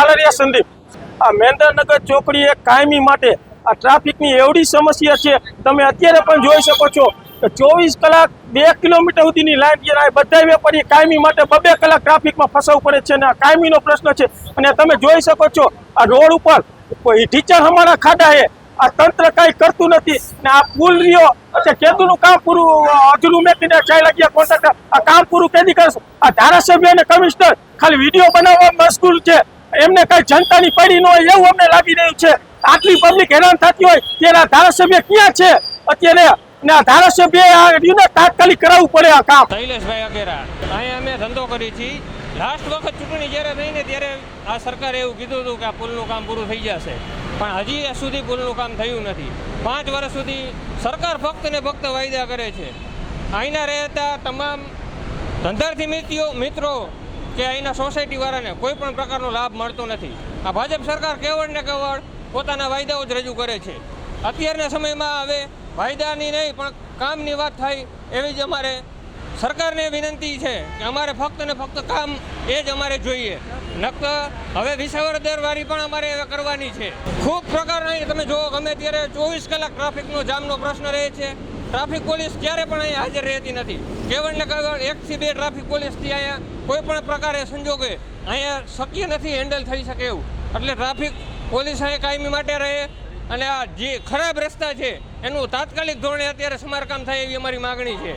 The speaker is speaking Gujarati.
કાલરિયા સંદીપ. આ મહેન્દ્રનગર ચોકડી એક કાયમી માટે આ ટ્રાફિકની એવડી સમસ્યા છે. તમે અત્યારે પણ જોઈ શકો છો કે ચોવીસ કલાક બે કિલોમીટર સુધીની લાઈન બધા વેપારી કાયમી માટે બબે કલાક ટ્રાફિકમાં ફસાવું પડે છે અને આ કાયમીનો પ્રશ્ન છે. અને તમે જોઈ શકો છો આ રોડ ઉપર કોઈ ટીચર અમારા ખાડા એ આ તંત્ર કાંઈ કરતું નથી. ને આ પુલ રહ્યો. એટલે કેદુનું કામ પૂરું અધૂરું મેકીને ચાલ્યા ગયા કોન્ટ્રાક્ટર. આ કામ પૂરું કેદી કરશે? આ ધારાસભ્ય અને કમિશનર ખાલી વીડિયો બનાવવા મશગુલ છે. એમને કઈ જનતાની પડી ન હોય એવું અમને લાગી રહ્યું છે. આટલી પબ્લિક હેરાન થતી હોય તેના ધારાસભ્ય ક્યાં છે? અત્યારે ધારાસભ્ય આ તાત્કાલિક કરાવવું પડે આ અગેરા અમે ધંધો કરી છીએ. લાસ્ટ વખત ચૂંટણી જ્યારે થઈ ત્યારે આ સરકારે એવું કીધું હતું કે આ પુલનું કામ પૂરું થઈ જશે. પણ હજી સુધી પુલનું કામ થયું નથી. પાંચ વર્ષ સુધી સરકાર ફક્ત ને ફક્ત વાયદા કરે છે. અહીંના રહેતા તમામ ધંધાર્થી મિત્રો કે અહીંના સોસાયટીવાળાને કોઈ પણ પ્રકારનો લાભ મળતો નથી. આ ભાજપ સરકાર કેવળ ને કેવળ પોતાના વાયદાઓ જ રજૂ કરે છે. અત્યારના સમયમાં હવે વાયદાની નહીં, પણ કામની વાત થાય એવી જ અમારે સરકારને વિનંતી છે કે અમારે ફક્ત ને ફક્ત કામ એ જ અમારે જોઈએ. નક્ક હવે વિસાવર દરવાળી પણ અમારે કરવાની છે. ખૂબ પ્રકારના તમે જુઓ, ગમે ત્યારે ચોવીસ કલાક ટ્રાફિકનો જામનો પ્રશ્ન રહે છે. ટ્રાફિક પોલીસ ક્યારે પણ અહીંયા હાજર રહેતી નથી. કેવળને કેવળ એકથી બે ટ્રાફિક પોલીસથી અહીંયા કોઈ પણ પ્રકારે સંજોગે અહીંયા શક્ય નથી હેન્ડલ થઈ શકે એવું. એટલે ટ્રાફિક પોલીસ અહીંયા કાયમી માટે રહે અને આ જે ખરાબ રસ્તા છે, એનું તાત્કાલિક ધોરણે અત્યારે સમારકામ થાય એવી અમારી માગણી છે.